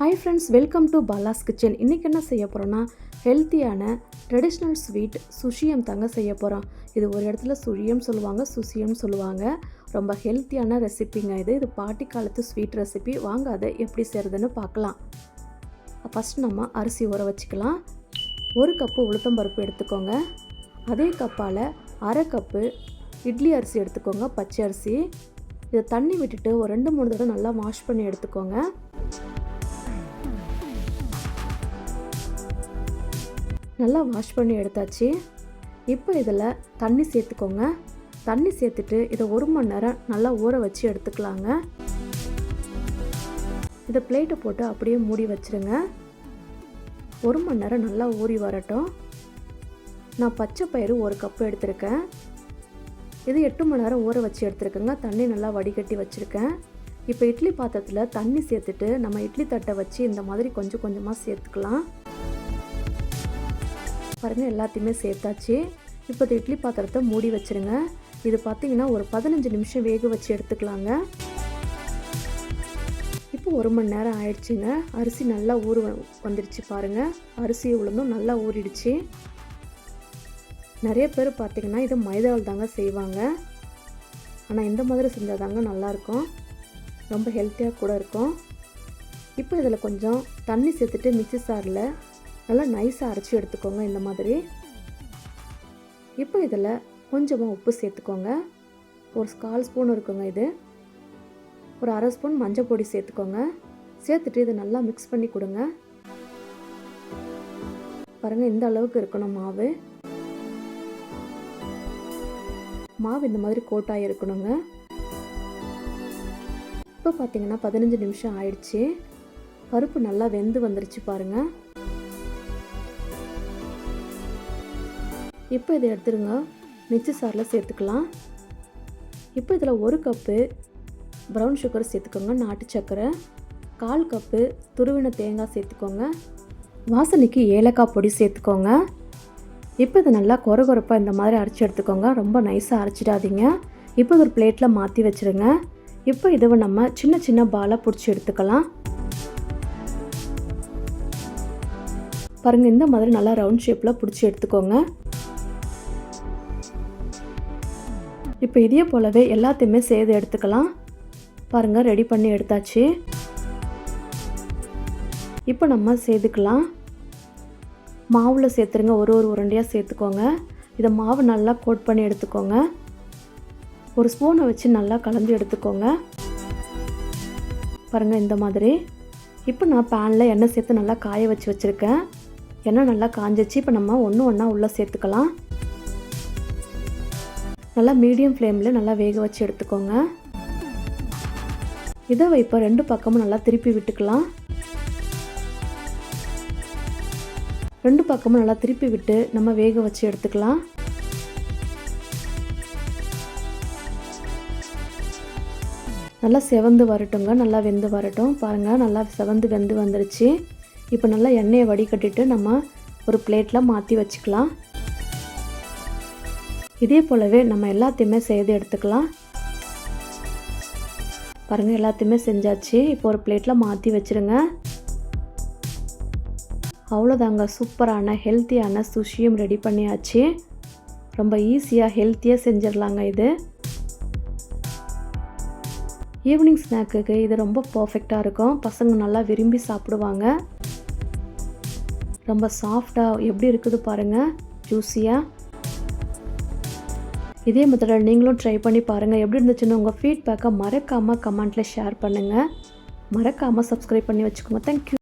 Hi friends welcome to Bala's kitchen இன்றைக்கி என்ன செய்ய போகிறோன்னா ஹெல்த்தியான ட்ரெடிஷ்னல் ஸ்வீட் சுஷியம் தாங்க செய்ய போகிறோம் இது ஒரு இடத்துல சுழியம் சொல்லுவாங்க சுசியம் சொல்லுவாங்க. ரொம்ப ஹெல்த்தியான ரெசிபிங்க இது. இது பாட்டி காலத்து ஸ்வீட் ரெசிபி வாங்க அதை எப்படி செய்கிறதுன்னு பார்க்கலாம். ஃபஸ்ட் நம்ம அரிசி ஊற வச்சுக்கலாம். ஒரு கப்பு உளுத்தம்பருப்பு எடுத்துக்கோங்க. அதே கப்பால் அரை கப்பு இட்லி அரிசி எடுத்துக்கோங்க பச்சை அரிசி. இதை தண்ணி விட்டுட்டு ஒரு ரெண்டு மூணு தடவை நல்லா வாஷ் பண்ணி எடுத்துக்கோங்க. நல்லா வாஷ் பண்ணி எடுத்தாச்சு. இப்போ இதில் தண்ணி சேர்த்துக்கோங்க. தண்ணி சேர்த்துட்டு இதை ஒரு மணி நேரம் நல்லா ஊற வச்சு எடுத்துக்கலாங்க. இதை பிளேட்டை போட்டு அப்படியே மூடி வச்சுருங்க. ஒரு மணி நேரம் நல்லா ஊறி வரட்டும். நான் பச்சை பயிறு ஒரு கப்பு எடுத்திருக்கேன். இது எட்டு மணி நேரம் ஊற வச்சு எடுத்துருக்கேங்க. தண்ணி நல்லா வடிகட்டி வச்சுருக்கேன். இப்போ இட்லி பாத்திரத்தில் தண்ணி சேர்த்துட்டு நம்ம இட்லி தட்டை வச்சு இந்த மாதிரி கொஞ்சம் கொஞ்சமாக சேர்த்துக்கலாம். பாருங்கள் எல்லாத்தையுமே சேர்த்தாச்சு. இப்போ இந்த இட்லி பாத்திரத்தை மூடி வச்சுருங்க. இது பார்த்தீங்கன்னா ஒரு பதினஞ்சு நிமிஷம் வேக வச்சு எடுத்துக்கலாங்க. இப்போ ஒரு மணி நேரம் ஆயிடுச்சுங்க. அரிசி நல்லா ஊறு வந்துடுச்சு பாருங்கள் அரிசி உளுந்தும் நல்லா ஊறிடுச்சு. நிறைய பேர் பார்த்திங்கன்னா இது மைதாவில் தாங்க செய்வாங்க. ஆனால் இந்த மாதிரி செஞ்சால் தாங்க நல்லாயிருக்கும். ரொம்ப ஹெல்த்தியாக கூட இருக்கும். இப்போ இதில் கொஞ்சம் தண்ணி சேர்த்துட்டு மிக்சி சாரில் நல்லா நைஸாக அரைச்சி எடுத்துக்கோங்க இந்த மாதிரி. இப்போ இதில் கொஞ்சமாக உப்பு சேர்த்துக்கோங்க. ஒரு கால் ஸ்பூன் இருக்குங்க இது. ஒரு அரை ஸ்பூன் மஞ்சள் பொடி சேர்த்துக்கோங்க. சேர்த்துட்டு இதை நல்லா மிக்ஸ் பண்ணி கொடுங்க. பாருங்கள் இந்த அளவுக்கு இருக்கணும் மாவு. மாவு இந்த மாதிரி கோட்டாக இருக்கணுங்க. இப்போ பார்த்தீங்கன்னா பதினஞ்சு நிமிஷம் ஆயிடுச்சு. பருப்பு நல்லா வெந்து வந்துருச்சு பாருங்கள் இப்போ இதை எடுத்துருங்க. மிக்சி சாரில் சேர்த்துக்கலாம். இப்போ இதில் ஒரு கப்பு ப்ரௌன் சுகர் சேர்த்துக்கோங்க நாட்டு சர்க்கரை. கால் கப்பு துருவின தேங்காய் சேர்த்துக்கோங்க. வாசனைக்கு ஏலக்காய் பொடி சேர்த்துக்கோங்க. இப்போ இதை நல்லா கொர கொரப்பாக இந்த மாதிரி அரைச்சி எடுத்துக்கோங்க. ரொம்ப நைஸாக அரைச்சிடாதீங்க. இப்போ ஒரு பிளேட்டில் மாற்றி வச்சுருங்க. இப்போ இதை நம்ம சின்ன சின்ன பாலாக பிடிச்சி எடுத்துக்கலாம். பாருங்கள் இந்த மாதிரி நல்லா ரவுண்ட் ஷேப்பில் பிடிச்சி எடுத்துக்கோங்க. இப்போ இதே போலவே எல்லாத்தையுமே சேர்த்து எடுத்துக்கலாம். பாருங்கள் ரெடி பண்ணி எடுத்தாச்சு. இப்போ நம்ம சேர்த்துக்கலாம். மாவில் சேர்த்துருங்க ஒரு ஒரு உருண்டையாக சேர்த்துக்கோங்க. இதை மாவு நல்லா கோட் பண்ணி எடுத்துக்கோங்க. ஒரு ஸ்பூனை வச்சு நல்லா கலந்து எடுத்துக்கோங்க. பாருங்கள் இந்த மாதிரி. இப்போ நான் பேனில் எண்ணெய் சேர்த்து நல்லா காய வச்சு வச்சுருக்கேன். எண்ணெய் நல்லா காஞ்சிச்சு இப்போ நம்ம ஒன்று ஒன்றா உள்ளே சேர்த்துக்கலாம். நல்லா மீடியம் ஃப்ளேமில் நல்லா வேக வச்சு எடுத்துக்கோங்க. இதை இப்போ ரெண்டு பக்கமும் நல்லா திருப்பி விட்டுக்கலாம். ரெண்டு பக்கமும் நல்லா திருப்பி விட்டு நம்ம வேக வச்சு எடுத்துக்கலாம். நல்லா செவந்து வரட்டுங்க நல்லா வெந்து வரட்டும். பாருங்கள் நல்லா செவந்து வெந்து வந்துருச்சு. இப்போ நல்லா எண்ணெயை வடிகட்டிட்டு நம்ம ஒரு பிளேட்டில் மாற்றி வச்சுக்கலாம். இதே போலவே நம்ம எல்லாத்தையுமே செய்து எடுத்துக்கலாம். பாருங்கள் எல்லாத்தையுமே செஞ்சாச்சு. இப்போ ஒரு பிளேட்டில் மாற்றி வச்சுருங்க. அவ்வளோதாங்க சூப்பரான ஹெல்த்தியான சுஷியும் ரெடி பண்ணியாச்சு. ரொம்ப ஈஸியாக ஹெல்த்தியாக செஞ்சிடலாங்க இது. ஈவினிங் ஸ்நாக்குக்கு இது ரொம்ப பர்ஃபெக்டாக இருக்கும். பசங்க நல்லா விரும்பி சாப்பிடுவாங்க. ரொம்ப சாஃப்டாக எப்படி இருக்குது பாருங்கள் ஜூஸியாக இதே மெத்தடில் நீங்களும் ட்ரை பண்ணி பாருங்கள் எப்படி இருந்துச்சுன்னு உங்கள் ஃபீட்பேக்கை மறக்காமல் கமெண்ட்டில் ஷேர் பண்ணுங்கள் மறக்காமல் சப்ஸ்கிரைப் பண்ணி வச்சுக்கோங்க. தேங்க்யூ